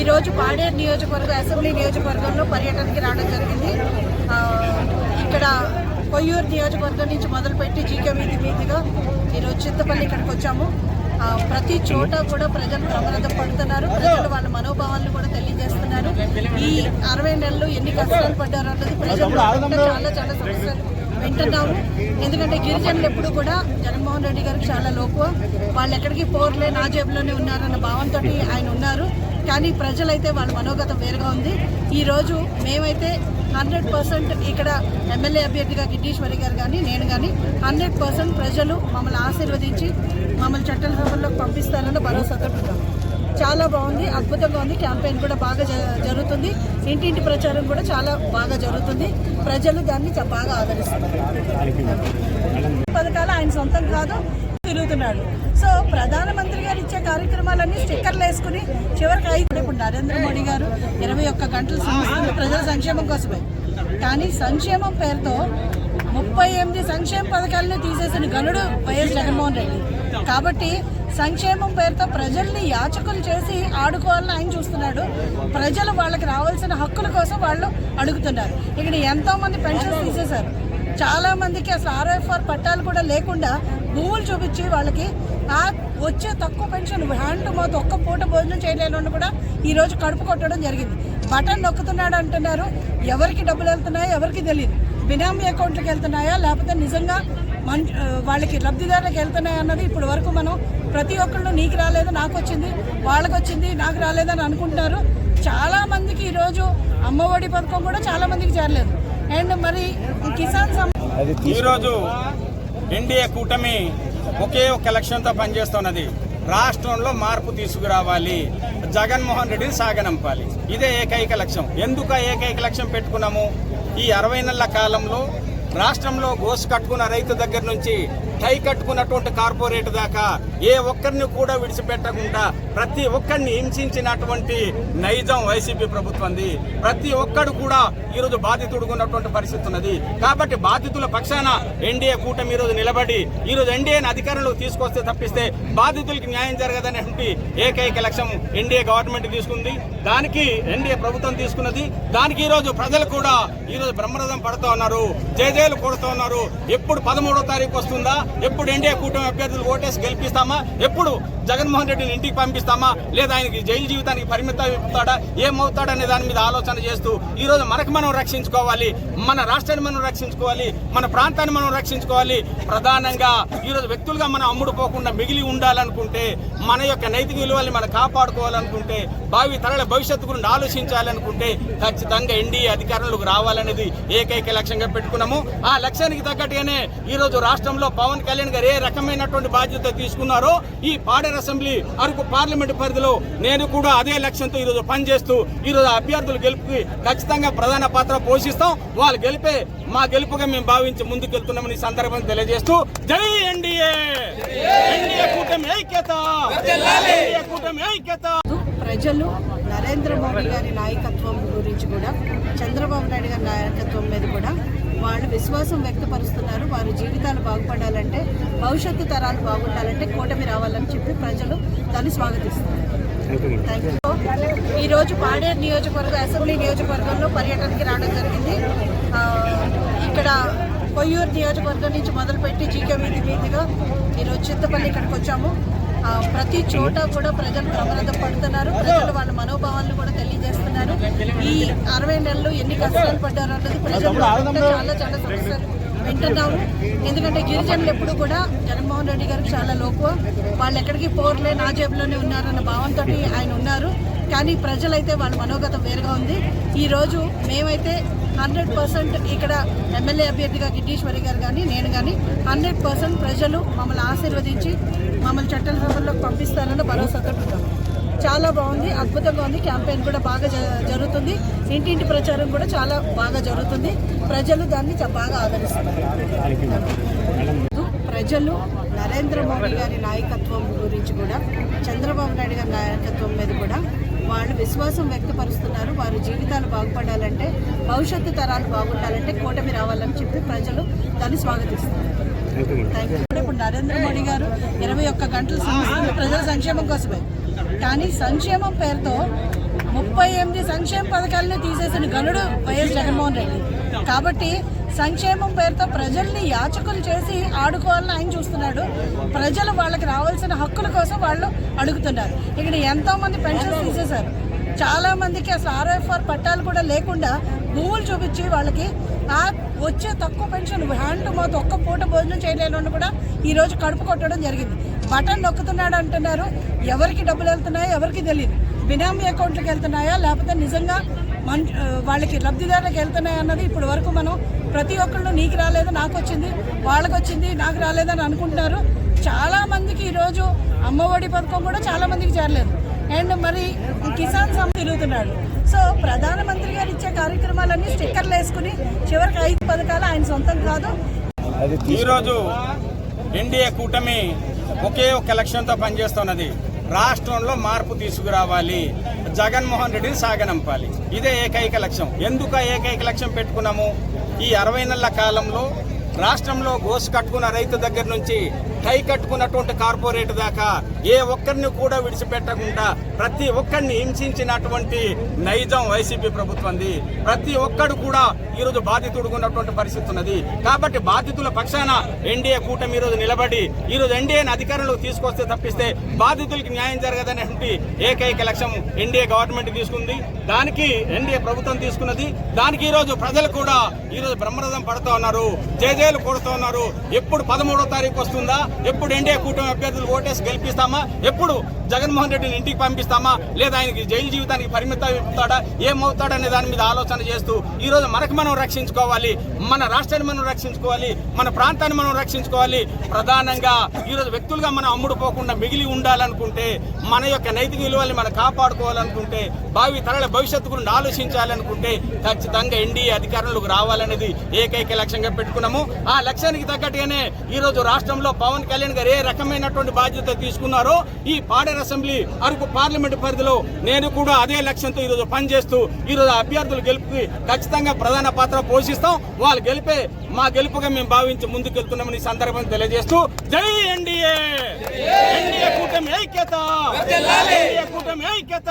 ఈరోజు పాడేరు నియోజకవర్గం అసెంబ్లీ నియోజకవర్గంలో పర్యటనకి రావడం జరిగింది. ఇక్కడ కొయ్యూరు నియోజకవర్గం నుంచి మొదలుపెట్టి జీకే వీధి మీదుగా ఈరోజు చింతపల్లి ఇక్కడికి వచ్చాము. ప్రతి చోట కూడా ప్రజలు ప్రమాదం పడుతున్నారు ప్రజలు వాళ్ళ మనోభావాలను కూడా తెలియజేస్తున్నారు. ఈ అరవై నెలలు ఎన్ని కష్టాలు పడ్డారు అన్నది ప్రజలు చాలా చాలా సమస్యలు వింటున్నాము. ఎందుకంటే గిరిజనులు ఎప్పుడు కూడా జగన్మోహన్ రెడ్డి గారికి చాలా లోపు వాళ్ళు ఎక్కడికి పోర్లే నా జేబులోనే ఉన్నారన్న భావంతో ఆయన ఉన్నారు. కానీ ప్రజలైతే వాళ్ళ మనోగతం వేరుగా ఉంది. ఈ రోజు మేమైతే హండ్రెడ్ పర్సెంట్ ఇక్కడ ఎమ్మెల్యే అభ్యర్థిగా గిడ్డీశ్వరి గారు కానీ నేను కానీ హండ్రెడ్ పర్సెంట్ ప్రజలు మమ్మల్ని ఆశీర్వదించి మమ్మల్ని చట్టసభల్లోకి పంపిస్తారన్న భరోసాతో ఉంటాము. చాలా బాగుంది అద్భుతంగా ఉంది. క్యాంపెయిన్ కూడా బాగా జరుగుతుంది. ఇంటింటి ప్రచారం కూడా చాలా బాగా జరుగుతుంది. ప్రజలు దాన్ని బాగా ఆదరిస్తున్నారు. పథకాలు ఆయన సొంతం కాదు తిరుగుతున్నాడు. సో ప్రధానమంత్రి గారు ఇచ్చే కార్యక్రమాలన్నీ స్టిక్కర్లు వేసుకుని చివరికి ఐదు ఇప్పుడు నరేంద్ర మోడీ గారు ఇరవై ఒక్క గంటలు శ్రమిస్తుంది ప్రజల సంక్షేమం కోసమే. కానీ సంక్షేమం పేరుతో ముప్పై ఎనిమిది సంక్షేమ పథకాలను తీసేసిన గనుడు వైఎస్ జగన్మోహన్ రెడ్డి. కాబట్టి సంక్షేమం పేరుతో ప్రజల్ని యాచకులు చేసి ఆడుకోవాలని ఆయన చూస్తున్నాడు. ప్రజలు వాళ్ళకి రావాల్సిన హక్కుల కోసం వాళ్ళు అడుగుతున్నారు. ఇక్కడ ఎంతో మంది పెన్షన్స్ తీసేశారు. చాలా మందికి అసలు ఆర్ఎఫ్ఆర్ పట్టాలు కూడా లేకుండా భూములు చూపించి వాళ్ళకి ఆ వచ్చే తక్కువ పెన్షన్ హ్యాండ్ టు మౌత్ ఒక్క పూట భోజనం చేయలేని కూడా ఈ రోజు కడుపు కొట్టడం జరిగింది. బటన్ నొక్కుతున్నాడు అంటున్నారు. ఎవరికి డబ్బులు వెళ్తున్నాయో ఎవరికి తెలియదు బినామీ అకౌంట్లకు వెళ్తున్నాయా? లేకపోతే నిజంగా మన్ వాళ్ళకి లబ్ధిదారులకు వెళ్తున్నాయి అన్నది ఇప్పుడు వరకు మనం ప్రతి ఒక్కళ్ళు నీకు రాలేదు నాకు వచ్చింది వాళ్ళకి వచ్చింది నాకు రాలేదని అనుకుంటున్నారు. చాలా మందికి ఈరోజు అమ్మఒడి పథకం కూడా చాలా మందికి చేరలేదు. అండ్ మరి కిసాన్ సం ఈరోజు ఎన్డీఏ కూటమి ఒకే ఒక లక్ష్యంతో పనిచేస్తున్నది. రాష్ట్రంలో మార్పు తీసుకురావాలి. జగన్మోహన్ రెడ్డిని సాగనంపాలి. ఇదే ఏకైక లక్ష్యం. ఎందుకు ఏకైక లక్ష్యం పెట్టుకున్నాము? ఈ అరవై నెలల కాలంలో రాష్ట్రంలో గోసు కట్టుకున్న రైతు దగ్గర నుంచి టై కట్టుకున్నటువంటి కార్పొరేట్ దాకా ఏ ఒక్కరిని కూడా విడిచిపెట్టకుండా ప్రతి ఒక్కరిని హింసించినటువంటి నైజం వైసీపీ ప్రభుత్వంది. ప్రతి ఒక్కడు కూడా ఈరోజు బాధితుడుకున్నటువంటి పరిస్థితి ఉన్నది. కాబట్టి బాధితుల పక్షాన ఎన్డీఏ కూటమి ఈరోజు నిలబడి ఈరోజు ఎన్డీఏని అధికారంలోకి తీసుకొస్తే తప్పిస్తే బాధితులకి న్యాయం జరగదనేటువంటి ఏకైక లక్ష్యం ఎన్డీఏ గవర్నమెంట్ తీసుకుంది. దానికి ఎన్డీఏ ప్రభుత్వం తీసుకున్నది. దానికి ఈరోజు ప్రజలు కూడా ఈరోజు బ్రహ్మరథం పడుతూ ఉన్నారు. జయ కొడుతూ కొడుతున్నారు ఎప్పుడు పదమూడో తారీఖు వస్తుందా? ఎప్పుడు ఎన్డీఏ కూటమి అభ్యర్థులు ఓటేసి గెలిపిస్తామా? ఎప్పుడు జగన్మోహన్ రెడ్డిని ఇంటికి పంపిస్తామా? లేదా ఆయనకి జైలు జీవితానికి పరిమితం అవుతాడా? ఏమవుతాడనే దాని మీద ఆలోచన చేస్తూ ఈ రోజు మనకు మనం రక్షించుకోవాలి మన రాష్ట్రాన్ని మనం రక్షించుకోవాలి మన ప్రాంతాన్ని మనం రక్షించుకోవాలి. ప్రధానంగా ఈ రోజు వ్యక్తులుగా మనం అమ్ముడుపోకుండా మిగిలి ఉండాలనుకుంటే మన యొక్క నైతిక విలువల్ని మనం కాపాడుకోవాలనుకుంటే భావి తరల భవిష్యత్తు గురించి ఆలోచించాలనుకుంటే ఖచ్చితంగా ఎన్డీఏ అధికారంలోకి రావాలనేది ఏకైక లక్ష్యంగా పెట్టుకున్నాము. ఆ లక్ష్యానికి తగ్గట్టుగానే ఈ రోజు రాష్ట్రంలో పవన్ కళ్యాణ్ గారు ఏ రకమైనటువంటి బాధ్యత తీసుకున్నారో ఈ అసెంబ్లీ అరకు పార్లమెంట్ పరిధిలో నేను కూడా అదే లక్ష్యంతో ఈరోజు పనిచేస్తూ ఈరోజు అభ్యర్థులు గెలుపుకి ఖచ్చితంగా ప్రధాన పాత్ర పోషిస్తాం. వాళ్ళు గెలిపే మా గెలుపుగా మేము భావించి ముందుకెళ్తున్నామని ఈ సందర్భం తెలియజేస్తూ జై ఎన్డీఏ! ఎన్డీఏ కూటమి ఐక్యత! ఎన్డీఏ కూటమి ఐక్యత! ప్రజలు నరేంద్ర మోడీ గారి నాయకత్వం గురించి కూడా చంద్రబాబు నాయుడు గారి నాయకత్వం మీద కూడా వాళ్ళు విశ్వాసం వ్యక్తపరుస్తున్నారు. వారి జీవితాలు బాగుపడాలంటే భవిష్యత్తు తరాలు బాగుండాలంటే కూటమి రావాలని చెప్పి ప్రజలు దాన్ని స్వాగతిస్తున్నారు. థ్యాంక్ యూ ఈరోజు పాడేరు నియోజకవర్గం అసెంబ్లీ నియోజకవర్గంలో పర్యటనకి రావడం జరిగింది. ఇక్కడ కొయ్యూరు నియోజకవర్గం నుంచి మొదలుపెట్టి జీకే వీధి మీదుగా ఈరోజు చింతపల్లి ఇక్కడికి వచ్చాము. ప్రతి చోట కూడా ప్రజలు ప్రమాదం పడుతున్నారు. ప్రజలు వాళ్ళ మనోభావాలను కూడా అరవై నెలలు ఎన్ని కష్టాలు పడ్డారు అన్నది ప్రజలు చాలా చాలా సమస్యలు వింటున్నాము ఎందుకంటే గిరిజనులు ఎప్పుడు కూడా జగన్మోహన్ రెడ్డి గారికి చాలా లోకువ. వాళ్ళు ఎక్కడికి పోర్లే నా జేబులోనే ఉన్నారన్న భావంతో ఆయన ఉన్నారు. కానీ ప్రజలైతే వాళ్ళ మనోగతం వేరుగా ఉంది. ఈ రోజు మేమైతే హండ్రెడ్ పర్సెంట్ ఇక్కడ ఎమ్మెల్యే అభ్యర్థిగా గిడ్డీశ్వరి గారు కానీ నేను కానీ హండ్రెడ్ పర్సెంట్ ప్రజలు మమ్మల్ని ఆశీర్వదించి మమ్మల్ని చట్టసభల్లోకి పంపిస్తారన్న భరోసాతో ఉన్నాము చాలా బాగుంది అద్భుతంగా ఉంది. క్యాంపెయిన్ కూడా బాగా జరుగుతుంది. ఇంటింటి ప్రచారం కూడా చాలా బాగా జరుగుతుంది. ప్రజలు దాన్ని బాగా ఆదరిస్తున్నారు. ప్రజలు నరేంద్ర మోడీ గారి నాయకత్వం గురించి కూడా చంద్రబాబు నాయుడు గారి నాయకత్వం మీద కూడా వాళ్ళు విశ్వాసం వ్యక్తపరుస్తున్నారు. వారి జీవితాలు బాగుపడాలంటే భవిష్యత్తు తరాలు బాగుండాలంటే కూటమి రావాలని చెప్పి ప్రజలు దాన్ని స్వాగతిస్తున్నారు. థ్యాంక్ యూ ఇప్పుడు నరేంద్ర మోడీ గారు ఇరవై ఒక్క గంటలు ప్రజల సంక్షేమం కోసమే. కానీ సంక్షేమం పేరుతో ముప్పై ఎనిమిది సంక్షేమ పథకాలని తీసేసిన గనుడు వైఎస్ జగన్మోహన్ రెడ్డి. కాబట్టి సంక్షేమం పేరుతో ప్రజల్ని యాచకులు చేసి ఆడుకోవాలని ఆయన చూస్తున్నాడు. ప్రజలు వాళ్ళకి రావాల్సిన హక్కుల కోసం వాళ్ళు అడుగుతున్నారు. ఇక్కడ ఎంతోమంది పెన్షన్స్ తీసేశారు. చాలా మందికి అసలు ఆర్ఎఫ్ఆర్ పట్టాలు కూడా లేకుండా భూములు చూపించి వాళ్ళకి ఆ వచ్చే తక్కువ పెన్షన్ హ్యాండ్ టు ఒక్క పూట భోజనం చేయలేని కూడా ఈరోజు కడుపు కొట్టడం జరిగింది. బటన్ నొక్కుతున్నాడు అంటున్నారు. ఎవరికి డబ్బులు వెళ్తున్నాయో ఎవరికి తెలియదు బినామీ అకౌంట్లకు వెళ్తున్నాయా? లేకపోతే నిజంగా మన్ వాళ్ళకి లబ్ధిదారులకు వెళ్తున్నాయి అన్నది ఇప్పుడు వరకు మనం ప్రతి ఒక్కళ్ళు నీకు రాలేదు నాకు వచ్చింది వాళ్ళకి వచ్చింది నాకు రాలేదని అనుకుంటున్నారు. చాలామందికి ఈరోజు అమ్మఒడి పథకం కూడా చాలామందికి చేరలేదు. అండ్ మరి కిసాన్ సమ్ తిరుగుతున్నాడు. సో ప్రధానమంత్రి గారు ఇచ్చే కార్యక్రమాలన్నీ స్టిక్కర్లు వేసుకుని చివరికి ఐదు పథకాలు ఆయన సొంతం కాదు. ఈరోజు ఎన్డీఏ కూటమి ఒకే ఒక లక్ష్యంతో పనిచేస్తున్నది. రాష్ట్రంలో మార్పు తీసుకురావాలి. జగన్మోహన్ రెడ్డిని సాగనంపాలి. ఇదే ఏకైక లక్ష్యం. ఎందుకు ఏకైక లక్ష్యం పెట్టుకున్నాము? ఈ అరవై నెలల కాలంలో రాష్ట్రంలో గోసు కట్టుకున్న రైతు దగ్గర నుంచి టై కట్టుకున్నటువంటి కార్పొరేట్ దాకా ఏ ఒక్కరిని కూడా విడిచిపెట్టకుండా ప్రతి ఒక్కరిని హింసించినటువంటి నైజం వైసీపీ ప్రభుత్వంది. ప్రతి ఒక్కడు కూడా ఈరోజు బాధితుడుకున్నటువంటి పరిస్థితి ఉన్నది. కాబట్టి బాధితుల పక్షాన ఎన్డీఏ కూటమి ఈరోజు నిలబడి ఈరోజు ఎన్డీఏని అధికారంలోకి తీసుకొస్తే తప్పిస్తే బాధితులకి న్యాయం జరగదనేటువంటి ఏకైక లక్ష్యం ఎన్డీఏ గవర్నమెంట్ తీసుకుంది. దానికి ఎన్డీఏ ప్రభుత్వం తీసుకున్నది. దానికి ఈరోజు ప్రజలు కూడా ఈరోజు బ్రహ్మరథం పడుతూ ఉన్నారు. జేజే కొడుతూ కొడుతున్నారు ఎప్పుడు పదమూడో తారీఖు వస్తుందా? ఎప్పుడు ఎన్డీఏ కూటమి అభ్యర్థులు ఓటేసి గెలిపిస్తామా? ఎప్పుడు జగన్మోహన్ రెడ్డిని ఇంటికి పంపిస్తామా? లేదా ఆయనకి జైలు జీవితానికి పరిమితం అవుతాడా? ఏమవుతాడనే దాని మీద ఆలోచన చేస్తూ ఈ రోజు మనకు మనం రక్షించుకోవాలి. మన రాష్ట్రాన్ని మనం రక్షించుకోవాలి. మన ప్రాంతాన్ని మనం రక్షించుకోవాలి. ప్రధానంగా ఈ రోజు వ్యక్తులుగా మనం అమ్ముడు పోకుండా మిగిలి ఉండాలనుకుంటే మన యొక్క నైతిక విలువల్ని మనం కాపాడుకోవాలనుకుంటే భావి తరాల భవిష్యత్తు గురించి ఆలోచించాలనుకుంటే ఖచ్చితంగా ఎన్డీఏ అధికారంలోకి రావాలనేది ఏకైక లక్ష్యంగా పెట్టుకున్నాము. ఆ లక్ష్యానికి తగ్గట్టుగానే ఈ రోజు రాష్ట్రంలో పవన్ కళ్యాణ్ గారు ఏ రకమైనటువంటి బాధ్యత తీసుకున్నారో ఈ పాడేరు అసెంబ్లీ అరకు పార్లమెంటు పరిధిలో నేను కూడా అదే లక్ష్యంతో ఈరోజు పనిచేస్తూ ఈరోజు అభ్యర్థులు గెలుపుకి ఖచ్చితంగా ప్రధాన పాత్ర పోషిస్తాం. వాళ్ళు గెలిపే మా గెలుపుగా మేము భావించి ముందుకెళ్తున్నామని ఈ సందర్భంగా తెలియజేస్తూ జై ఎన్డీఏ! ఎన్డీఏ కూటమి ఐక్యత! ఎన్డీఏ కూటమి ఐక్యత!